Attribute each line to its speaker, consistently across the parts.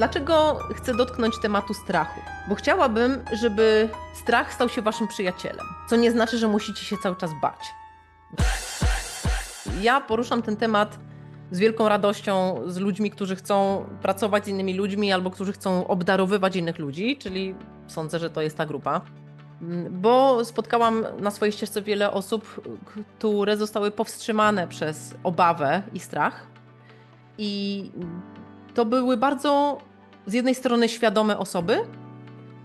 Speaker 1: Dlaczego chcę dotknąć tematu strachu? Bo chciałabym, żeby strach stał się waszym przyjacielem, co nie znaczy, że musicie się cały czas bać. Ja poruszam ten temat z wielką radością z ludźmi, którzy chcą pracować z innymi ludźmi albo którzy chcą obdarowywać innych ludzi, czyli sądzę, że to jest ta grupa. Bo spotkałam na swojej ścieżce wiele osób, które zostały powstrzymane przez obawę i strach. I to były bardzo z jednej strony świadome osoby,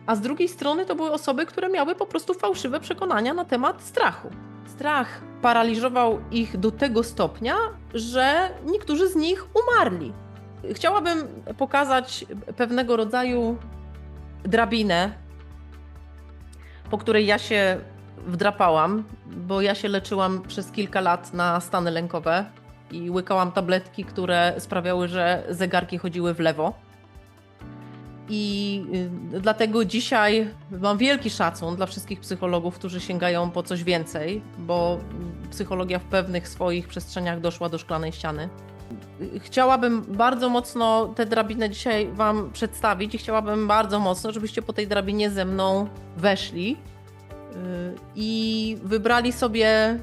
Speaker 1: a z drugiej strony to były osoby, które miały po prostu fałszywe przekonania na temat strachu. Strach paraliżował ich do tego stopnia, że niektórzy z nich umarli. Chciałabym pokazać pewnego rodzaju drabinę, po której ja się wdrapałam, bo ja się leczyłam przez kilka lat na stany lękowe i łykałam tabletki, które sprawiały, że zegarki chodziły w lewo. I y, dlatego dzisiaj mam wielki szacun dla wszystkich psychologów, którzy sięgają po coś więcej, bo psychologia w pewnych swoich przestrzeniach doszła do szklanej ściany. Chciałabym bardzo mocno tę drabinę dzisiaj Wam przedstawić i chciałabym bardzo mocno, żebyście po tej drabinie ze mną weszli y, i wybrali sobie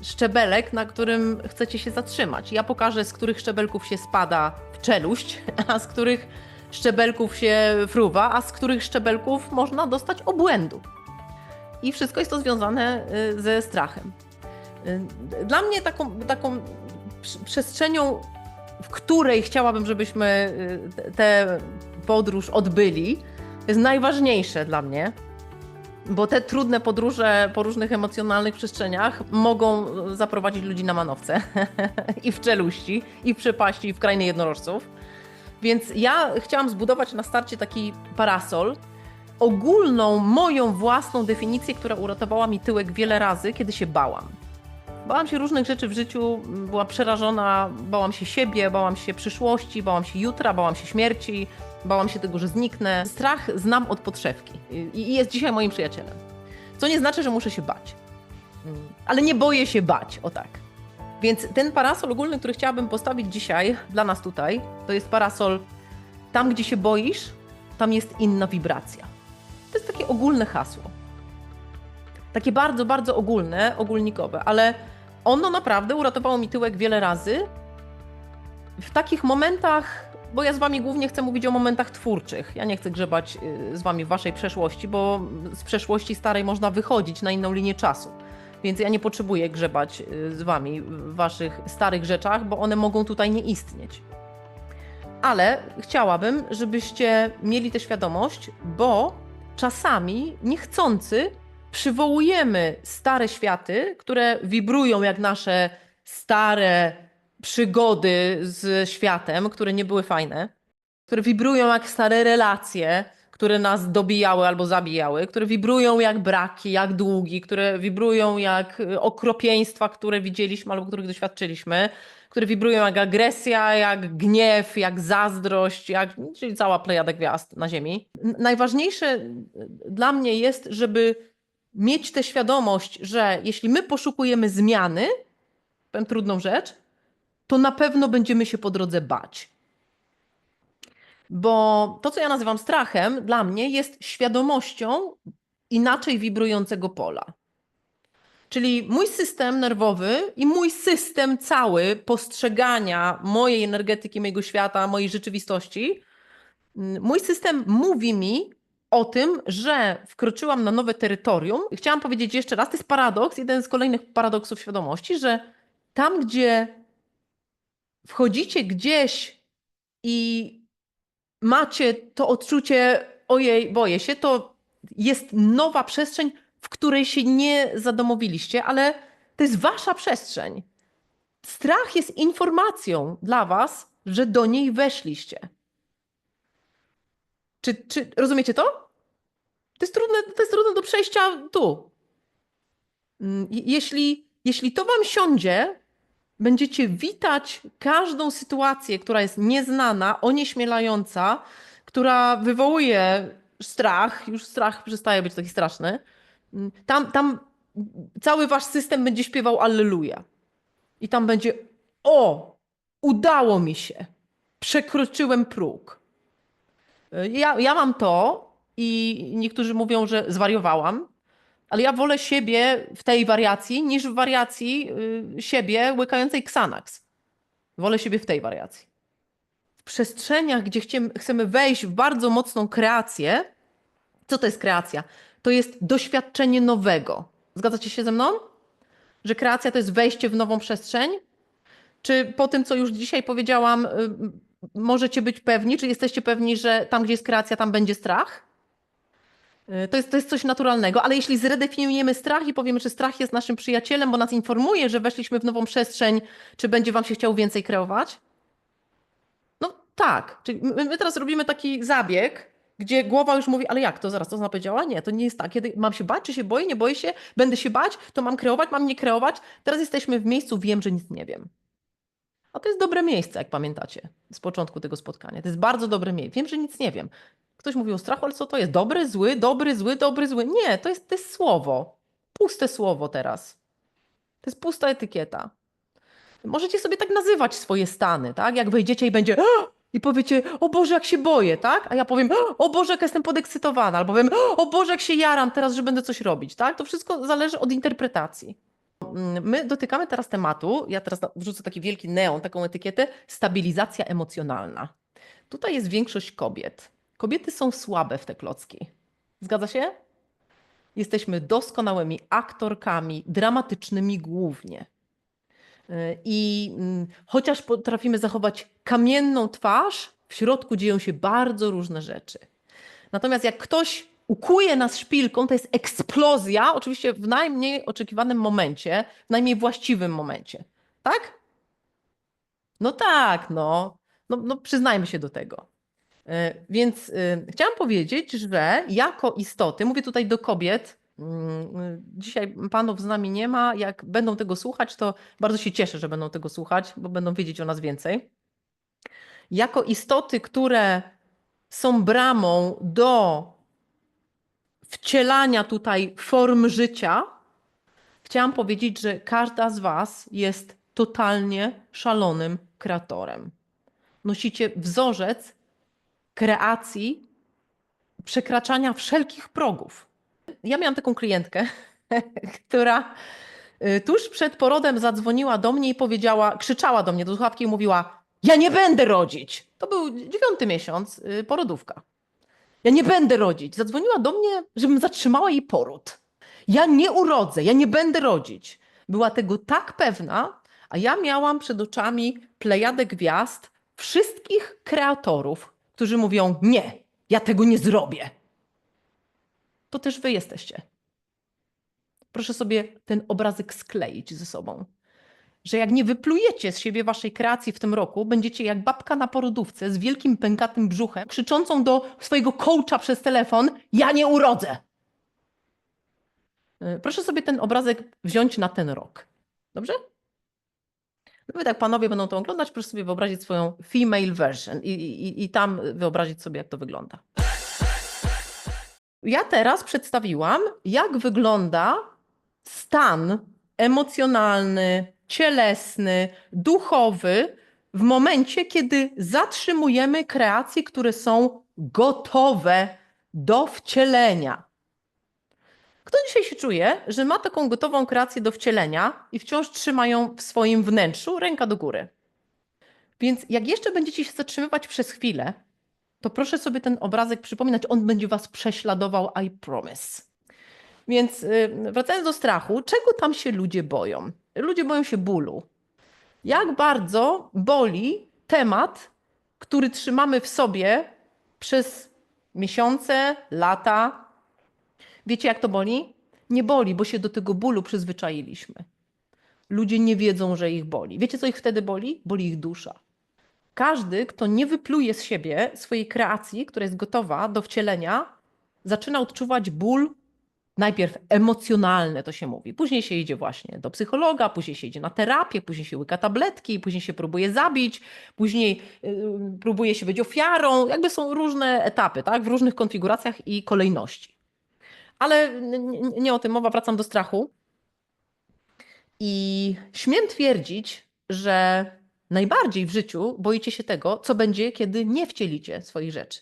Speaker 1: y, szczebelek, na którym chcecie się zatrzymać. Ja pokażę, z których szczebelków się spada w czeluść, a z których szczebelków się fruwa, a z których szczebelków można dostać obłędu. I wszystko jest to związane y, ze strachem. Y, Dla mnie taką, taką prz- przestrzenią, w której chciałabym, żebyśmy y, tę podróż odbyli, jest najważniejsze dla mnie, bo te trudne podróże po różnych emocjonalnych przestrzeniach mogą zaprowadzić ludzi na manowce i w czeluści, i w przepaści, i w krainy jednorożców. Więc ja chciałam zbudować na starcie taki parasol, ogólną, moją własną definicję, która uratowała mi tyłek wiele razy, kiedy się bałam. Bałam się różnych rzeczy w życiu, była przerażona, bałam się siebie, bałam się przyszłości, bałam się jutra, bałam się śmierci, bałam się tego, że zniknę. Strach znam od podszewki i i jest dzisiaj moim przyjacielem. Co nie znaczy, że muszę się bać. Mm, Ale nie boję się bać, o tak. Więc ten parasol ogólny, który chciałabym postawić dzisiaj dla nas tutaj, to jest parasol tam, gdzie się boisz, tam jest inna wibracja. To jest takie ogólne hasło. Takie bardzo, bardzo ogólne, ogólnikowe, ale ono naprawdę uratowało mi tyłek wiele razy. W takich momentach, bo ja z wami głównie chcę mówić o momentach twórczych. Ja nie chcę grzebać y, z wami w waszej przeszłości, bo z przeszłości starej można wychodzić na inną linię czasu. Więc ja nie potrzebuję grzebać y, z wami w waszych starych rzeczach, bo one mogą tutaj nie istnieć. Ale chciałabym, żebyście mieli tę świadomość, bo czasami niechcący przywołujemy stare światy, które wibrują jak nasze stare przygody z światem, które nie były fajne, które wibrują jak stare relacje, które nas dobijały albo zabijały, które wibrują jak braki, jak długi, które wibrują jak y, okropieństwa, które widzieliśmy albo których doświadczyliśmy, które wibrują jak agresja, jak gniew, jak zazdrość, jak, czyli cała plejada gwiazd na Ziemi. Najważniejsze y, dla mnie jest, żeby mieć tę świadomość, że jeśli my poszukujemy zmiany, powiem trudną rzecz, to na pewno będziemy się po drodze bać. Bo to, co ja nazywam strachem, dla mnie jest świadomością inaczej wibrującego pola. Czyli mój system nerwowy i mój system cały postrzegania mojej energetyki, mojego świata, mojej rzeczywistości, mm, mój system mówi mi o tym, że wkroczyłam na nowe terytorium. Chciałam powiedzieć jeszcze raz, to jest paradoks, jeden z kolejnych paradoksów świadomości, że tam, gdzie wchodzicie gdzieś i macie to odczucie, ojej, boję się, to jest nowa przestrzeń, w której się nie zadomowiliście, ale to jest wasza przestrzeń. Strach jest informacją dla was, że do niej weszliście. Czy, czy rozumiecie to? To jest trudne, to jest trudne do przejścia tu. Mm, je- Jeśli, jeśli to wam siądzie, będziecie witać każdą sytuację, która jest nieznana, onieśmielająca, która wywołuje strach, już strach przestaje być taki straszny. Tam, tam cały wasz system będzie śpiewał Alleluja. I tam będzie: O, udało mi się, przekroczyłem próg. Ja, ja mam to i niektórzy mówią, że zwariowałam, ale ja wolę siebie w tej wariacji niż w wariacji y, siebie łykającej Xanax. Wolę siebie w tej wariacji. W przestrzeniach, gdzie chcemy, wejść w bardzo mocną kreację, co to jest kreacja? To jest doświadczenie nowego. Zgadzacie się ze mną? Że kreacja to jest wejście w nową przestrzeń? Czy po tym, co już dzisiaj powiedziałam, y, możecie być pewni, czy jesteście pewni, że tam, gdzie jest kreacja, tam będzie strach? Y, To jest, to jest coś naturalnego, ale jeśli zredefiniujemy strach i powiemy, że strach jest naszym przyjacielem, bo nas informuje, że weszliśmy w nową przestrzeń, czy będzie wam się chciał więcej kreować? No tak. Czyli my, my teraz robimy taki zabieg, gdzie głowa już mówi, ale jak to zaraz, to ona powiedziała? Nie, to nie jest tak. Kiedy mam się bać, czy się boję, nie boję się, będę się bać, to mam kreować, mam nie kreować. Teraz jesteśmy w miejscu, wiem, że nic nie wiem. A to jest dobre miejsce, jak pamiętacie, z początku tego spotkania. To jest bardzo dobre miejsce. Wiem, że nic nie wiem. Ktoś mówi o strachu, ale co to jest? Dobry, zły, dobry, zły, dobry, zły. Nie, to jest, to jest słowo. Puste słowo teraz. To jest pusta etykieta. Możecie sobie tak nazywać swoje stany, tak? Jak wejdziecie i będzie i powiecie, o Boże, jak się boję, tak? A ja powiem, o Boże, jak jestem podekscytowana, albo powiem, o Boże, jak się jaram teraz, że będę coś robić, tak? To wszystko zależy od interpretacji. Mm, My dotykamy teraz tematu, ja teraz wrzucę taki wielki neon, taką etykietę, stabilizacja emocjonalna. Tutaj jest większość kobiet. Kobiety są słabe w te klocki. Zgadza się? Jesteśmy doskonałymi aktorkami, dramatycznymi głównie. Y, I mm, chociaż potrafimy zachować kamienną twarz, w środku dzieją się bardzo różne rzeczy. Natomiast jak ktoś ukuje nas szpilką, to jest eksplozja, oczywiście w najmniej oczekiwanym momencie, w najmniej właściwym momencie. Tak? No tak, no. No, no przyznajmy się do tego. Y, Więc y, chciałam powiedzieć, że jako istoty, mówię tutaj do kobiet, mm, y, dzisiaj panów z nami nie ma, jak będą tego słuchać, to bardzo się cieszę, że będą tego słuchać, bo będą wiedzieć o nas więcej. Jako istoty, które są bramą do wcielania tutaj form życia, chciałam powiedzieć, że każda z Was jest totalnie szalonym kreatorem. Nosicie wzorzec kreacji, przekraczania wszelkich progów. Ja miałam taką klientkę, która y, tuż przed porodem zadzwoniła do mnie i powiedziała, krzyczała do mnie do słuchawki i mówiła: Ja nie będę rodzić. To był dziewiąty miesiąc, y, porodówka. Ja nie będę rodzić. Zadzwoniła do mnie, żebym zatrzymała jej poród. Ja nie urodzę, ja nie będę rodzić. Była tego tak pewna, a ja miałam przed oczami plejadę gwiazd wszystkich kreatorów, którzy mówią: Nie, ja tego nie zrobię. To też wy jesteście. Proszę sobie ten obrazek skleić ze sobą. Że jak nie wyplujecie z siebie waszej kreacji w tym roku, będziecie jak babka na porodówce z wielkim pękatym brzuchem, krzyczącą do swojego coacha przez telefon: Ja nie urodzę. Y, Proszę sobie ten obrazek wziąć na ten rok. Dobrze? Nawet jak panowie będą to oglądać, proszę sobie wyobrazić swoją female version i, i, i tam wyobrazić sobie, jak to wygląda. Ja teraz przedstawiłam, jak wygląda stan emocjonalny, cielesny, duchowy w momencie, kiedy zatrzymujemy kreacje, które są gotowe do wcielenia. Kto dzisiaj się czuje, że ma taką gotową kreację do wcielenia i wciąż trzyma ją w swoim wnętrzu, ręka do góry? Więc jak jeszcze będziecie się zatrzymywać przez chwilę, to proszę sobie ten obrazek przypominać, on będzie was prześladował, I promise. Więc y, wracając do strachu, czego tam się ludzie boją? Ludzie boją się bólu. Jak bardzo boli temat, który trzymamy w sobie przez miesiące, lata, Wiecie, jak to boli? Nie boli, bo się do tego bólu przyzwyczailiśmy. Ludzie nie wiedzą, że ich boli. Wiecie, co ich wtedy boli? Boli ich dusza. Każdy, kto nie wypluje z siebie swojej kreacji, która jest gotowa do wcielenia, zaczyna odczuwać ból najpierw emocjonalny, to się mówi. Później się idzie właśnie do psychologa, później się idzie na terapię, później się łyka tabletki, później się próbuje zabić, później yy, próbuje się być ofiarą. Jakby są różne etapy, tak? W różnych konfiguracjach i kolejności. Ale nie o tym mowa, wracam do strachu. I śmiem twierdzić, że najbardziej w życiu boicie się tego, co będzie, kiedy nie wcielicie swoich rzeczy.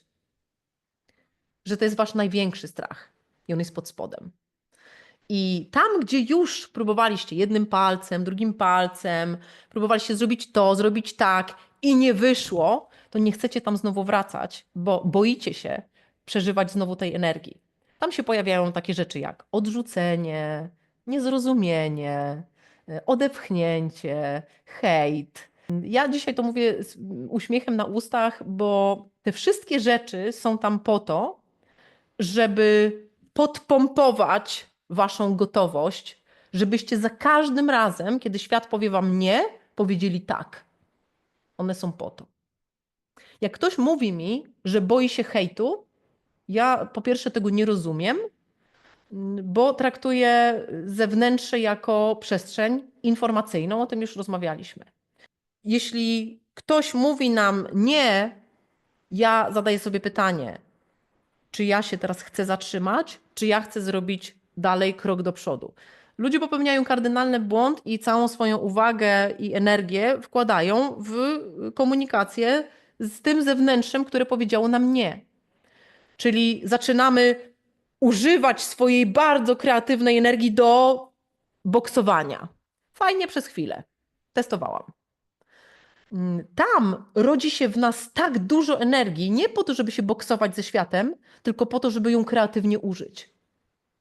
Speaker 1: że to jest wasz największy strach i on jest pod spodem. I tam, gdzie już próbowaliście jednym palcem, drugim palcem, próbowaliście zrobić to, zrobić tak i nie wyszło, to nie chcecie tam znowu wracać, bo boicie się przeżywać znowu tej energii. Tam się pojawiają takie rzeczy jak odrzucenie, niezrozumienie, e, odepchnięcie, hejt. Ja dzisiaj to mówię z uśmiechem na ustach, bo te wszystkie rzeczy są tam po to, żeby podpompować waszą gotowość, żebyście za każdym razem, kiedy świat powie wam nie, powiedzieli tak. One są po to. Jak ktoś mówi mi, że boi się hejtu, ja po pierwsze tego nie rozumiem, bo traktuję zewnętrzne jako przestrzeń informacyjną, o tym już rozmawialiśmy. Jeśli ktoś mówi nam nie, ja zadaję sobie pytanie, czy ja się teraz chcę zatrzymać, czy ja chcę zrobić dalej krok do przodu. Ludzie popełniają kardynalny błąd i całą swoją uwagę i energię wkładają w komunikację z tym zewnętrzem, które powiedziało nam nie. Czyli zaczynamy używać swojej bardzo kreatywnej energii do boksowania. Fajnie przez chwilę. Testowałam. Mm, Tam rodzi się w nas tak dużo energii, nie po to, żeby się boksować ze światem, tylko po to, żeby ją kreatywnie użyć.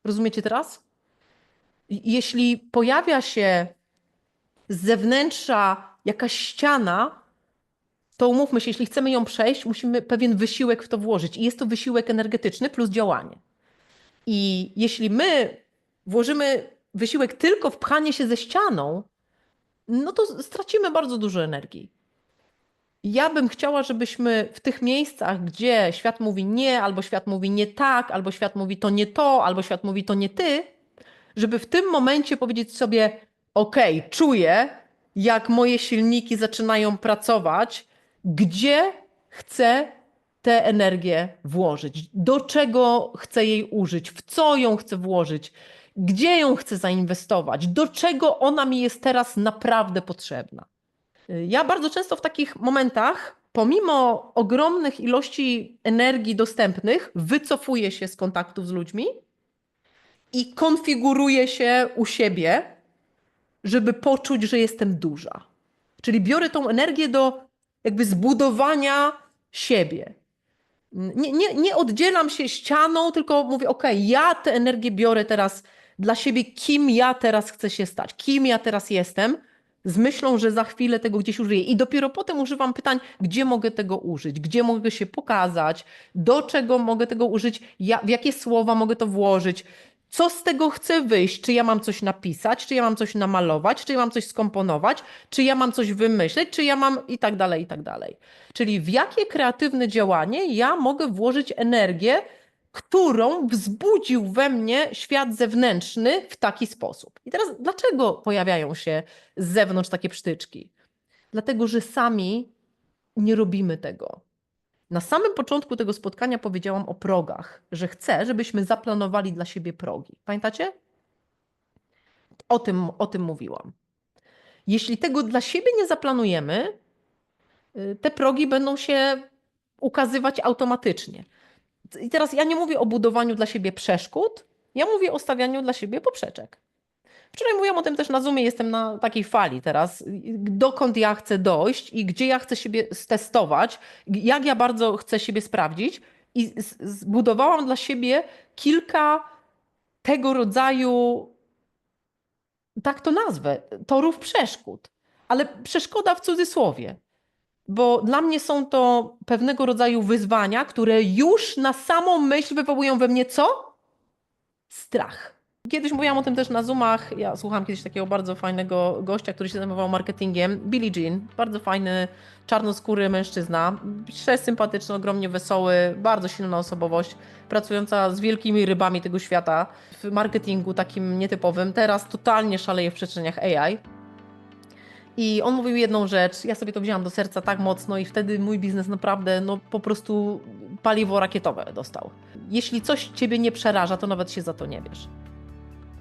Speaker 1: Rozumiecie teraz? Jeśli pojawia się z zewnętrza jakaś ściana, to umówmy się, jeśli chcemy ją przejść, musimy pewien wysiłek w to włożyć. I jest to wysiłek energetyczny plus działanie. I jeśli my włożymy wysiłek tylko w pchanie się ze ścianą, no to stracimy bardzo dużo energii. Ja bym chciała, żebyśmy w tych miejscach, gdzie świat mówi nie, albo świat mówi nie tak, albo świat mówi to nie to, albo świat mówi to nie ty, żeby w tym momencie powiedzieć sobie: OK, czuję, jak moje silniki zaczynają pracować, gdzie chcę tę energię włożyć, do czego chcę jej użyć, w co ją chcę włożyć, gdzie ją chcę zainwestować, do czego ona mi jest teraz naprawdę potrzebna. Ja bardzo często w takich momentach, pomimo ogromnych ilości energii dostępnych, wycofuję się z kontaktów z ludźmi i konfiguruję się u siebie, żeby poczuć, że jestem duża. Czyli biorę tą energię do jakby zbudowania siebie. Nie, nie, nie oddzielam się ścianą, tylko mówię, ok, ja tę energię biorę teraz dla siebie, kim ja teraz chcę się stać, kim ja teraz jestem, z myślą, że za chwilę tego gdzieś użyję. I dopiero potem używam pytań, gdzie mogę tego użyć, gdzie mogę się pokazać, do czego mogę tego użyć, ja, w jakie słowa mogę to włożyć, co z tego chce wyjść? Czy ja mam coś napisać, czy ja mam coś namalować, czy ja mam coś skomponować, czy ja mam coś wymyśleć, czy ja mam i tak dalej, i tak dalej. Czyli w jakie kreatywne działanie ja mogę włożyć energię, którą wzbudził we mnie świat zewnętrzny w taki sposób. I teraz dlaczego pojawiają się z zewnątrz takie psztyczki? Dlatego, że sami nie robimy tego. Na samym początku tego spotkania powiedziałam o progach, że chcę, żebyśmy zaplanowali dla siebie progi. Pamiętacie? O tym, o tym mówiłam. Jeśli tego dla siebie nie zaplanujemy, y, te progi będą się ukazywać automatycznie. I teraz ja nie mówię o budowaniu dla siebie przeszkód, ja mówię o stawianiu dla siebie poprzeczek. Wczoraj mówiłam o tym też na Zoomie, jestem na takiej fali teraz, dokąd ja chcę dojść i gdzie ja chcę siebie stestować, jak ja bardzo chcę siebie sprawdzić i zbudowałam dla siebie kilka tego rodzaju, tak to nazwę, torów przeszkód, ale przeszkoda w cudzysłowie. Bo dla mnie są to pewnego rodzaju wyzwania, które już na samą myśl wywołują we mnie co? Strach. Kiedyś mówiłam o tym też na Zoomach. Ja słuchałam kiedyś takiego bardzo fajnego gościa, który się zajmował marketingiem. Billy Jean, bardzo fajny, czarnoskóry mężczyzna. Przesympatyczny, ogromnie wesoły, bardzo silna osobowość, pracująca z wielkimi rybami tego świata w marketingu takim nietypowym. Teraz totalnie szaleje w przestrzeniach AI. I on mówił jedną rzecz, ja sobie to wzięłam do serca tak mocno i wtedy mój biznes naprawdę no, po prostu paliwo rakietowe dostał. Jeśli coś ciebie nie przeraża, to nawet się za to nie bierz.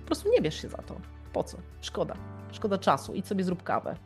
Speaker 1: Po prostu nie bierz się za to. Po co? Szkoda. Szkoda czasu. Idź sobie zrób kawę.